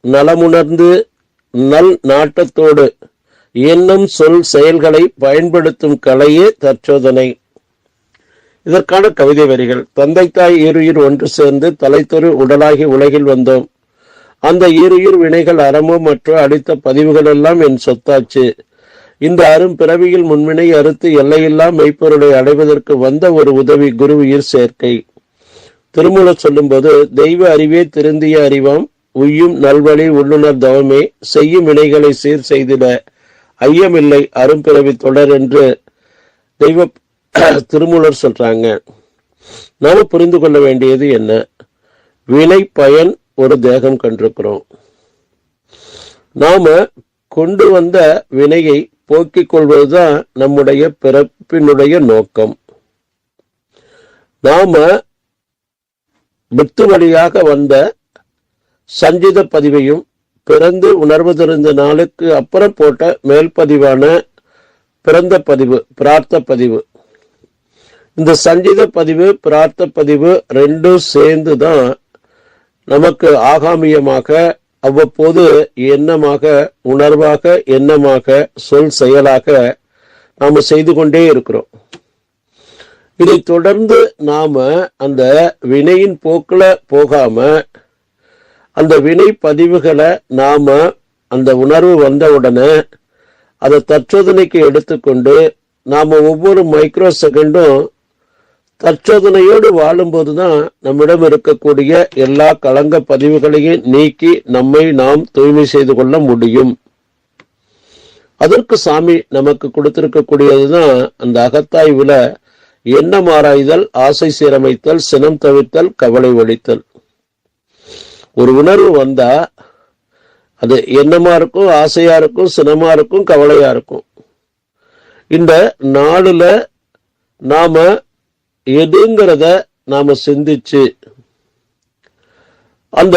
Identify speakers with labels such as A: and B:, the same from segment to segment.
A: நலமுணர்ந்து நல் நாட்டத்தோடு என்னும் சொல் செயல்களை பயன்படுத்தும் கலையே தற்சோதனை. இதற்கான கவிதை வரிகள். தந்தை தாய் இருயிர் ஒன்று சேர்ந்து தலைத்தொரு உடலாகி உலகில் வந்தோம். அந்த இருயிர் வினைகள் அறமோ மற்றும் அடித்த பதிவுகள் எல்லாம் என் சொத்தாச்சு. இந்த அரும் பிறவியில் முன்வினை அறுத்து எல்லையில்லா மெய்ப்பொருளை அடைவதற்கு வந்த ஒரு உதவி குரு உயிர் சேர்க்கை. திருமூல சொல்லும்போது தெய்வ அறிவே திருந்திய அறிவாம் உய்யும் நல்வழி உள்ளுணர் தவமே செய்யும் வினைகளை சீர் செய்திட ஐயமில்லை அரும்பிறவி தொடர் என்று தெய்வ திருமூலர் சொல்றாங்க. நாம புரிந்து கொள்ள வேண்டியது என்ன? வினை பயன் ஒரு தேகம் கண்டிருக்கிறோம். நாம கொண்டு வந்த வினையை போக்கிக் கொள்வதுதான் நம்முடைய பிறப்பினுடைய நோக்கம். நாம வித்து வழியாக வந்த சஞ்சித பதிவையும் பிறந்து உணர்வதிருந்த நாளுக்கு அப்புறம் போட்ட மேல் பதிவான பிறந்த பதிவு பிரார்த்த பதிவு. இந்த சஞ்சித பதிவு பிரார்த்த பதிவு ரெண்டும் சேர்ந்து தான் நமக்கு ஆகாமியமாக அவ்வப்போது எண்ணமாக உணர்வாக எண்ணமாக சொல் செயலாக நாம செய்து கொண்டே இருக்கிறோம். இதை தொடர்ந்து நாம அந்த வினையின் போக்குல போகாம அந்த வினை பதிவுகளை நாம அந்த உணர்வு வந்த உடனே அதை தற்சோதனைக்கு எடுத்துக்கொண்டு நாம ஒவ்வொரு மைக்ரோ செகண்டும் தற்சோதனையோடு வாழும்போது தான் நம்மிடம் இருக்கக்கூடிய எல்லா களங்க பதிவுகளையும் நீக்கி நம்மை நாம் தூய்மை செய்து கொள்ள முடியும். அதற்கு சாமி நமக்கு கொடுத்திருக்கக்கூடியதுதான் அந்த அகத்தாய்வுல எண்ணம் ஆராய்தல் ஆசை சீரமைத்தல் சினம் தவிர்த்தல் கவலை ஒழித்தல். ஒரு உணர்வு வந்தா அது என்னமா இருக்கும் ஆசையா இருக்கும் சினமா இருக்கும் கவலையா இருக்கும். இந்த நாடுல நாம எதுங்கிறத நாம சிந்திச்சு அந்த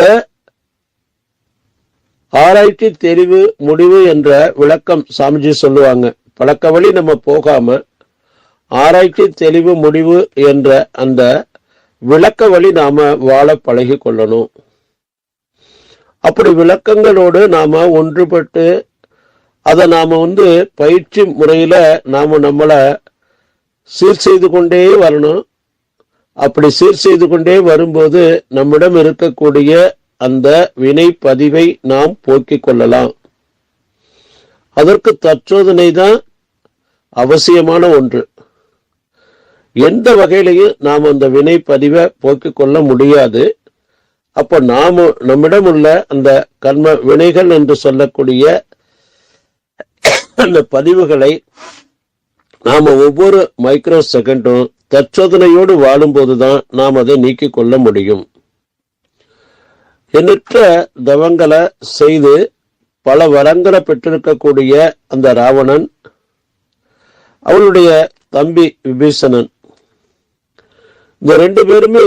A: ஆராய்ச்சி தெரிவு முடிவு என்ற விளக்கம் சாமிஜி சொல்லுவாங்க. பழக்க வழி நம்ம போகாம ஆராய்ச்சி தெளிவு முடிவு என்ற அந்த விளக்க வழி நாம வாழ பழகி கொள்ளணும். அப்படி விளக்கங்களோடு நாம ஒன்றுபட்டு அதை நாம வந்து பயிற்சி முறையில நாம நம்மளை சீர் செய்து கொண்டே வரணும். அப்படி சீர் செய்து கொண்டே வரும்போது நம்மிடம் இருக்கக்கூடிய அந்த வினை பதிவை நாம் போக்கிக் கொள்ளலாம். அதற்கு தற்சோதனை தான் அவசியமான ஒன்று. எந்த வகையிலையும் நாம் அந்த வினை பதிவை போக்கிக் கொள்ள முடியாது. அப்போ நாம நம்மிடம் உள்ள அந்த கர்ம வினைகள் என்று சொல்லக்கூடிய அந்த பதிவுகளை நாம ஒவ்வொரு மைக்ரோ செகண்டும் தற்சோதனையோடு வாழும்போதுதான் நாம் அதை நீக்கி கொள்ள முடியும். எண்ணற்ற தவங்களை செய்து பல வரங்களை பெற்றிருக்கக்கூடிய அந்த ராவணன் அவனுடைய தம்பி விபீஷணன் இந்த ரெண்டு பேருமே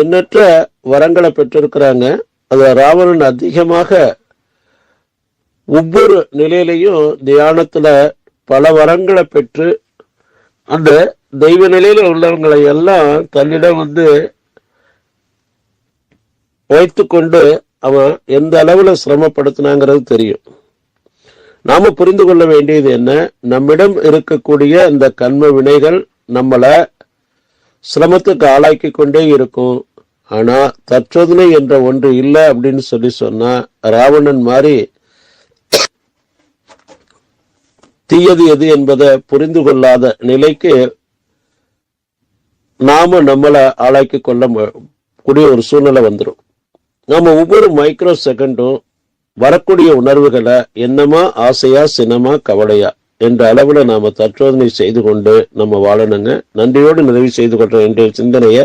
A: எண்ணற்ற வரங்களை பெற்றிருக்கிறாங்க. அது ராவணன் அதிகமாக ஒவ்வொரு நிலையிலையும் தியானத்துல பல வரங்களை பெற்று அந்த தெய்வ நிலையில உள்ளவங்களை எல்லாம் தன்னிடம் வந்து வைத்து கொண்டு அவன் எந்த அளவுல சிரமப்படுத்தினாங்கிறது தெரியும். நாம புரிந்து கொள்ள வேண்டியது என்ன? நம்மிடம் இருக்கக்கூடிய அந்த கண்ம வினைகள் நம்மளை சிரமத்துக்கு ஆளாக்கி கொண்டே இருக்கும். ஆனா தற்சோதனை என்ற ஒன்று இல்லை அப்படின்னு சொல்லி சொன்னா ராவணன் மாதிரி தீயது எது என்பதை புரிந்து கொள்ளாத நிலைக்கு நாம நம்மளை ஆளாக்கி கொள்ள கூடிய ஒரு சூழ்நிலை வந்துடும் நாம ஒவ்வொரு மைக்ரோ செகண்டும் வரக்கூடிய உணர்வுகளை என்னமா ஆசையா சினமா கவலையா என்ற அளவுல நாம தற்சோதனை செய்து கொண்டு நம்ம வாழணுங்க. நன்றியோடு நிறைவு செய்து கொள்ற என்ற சிந்தனையை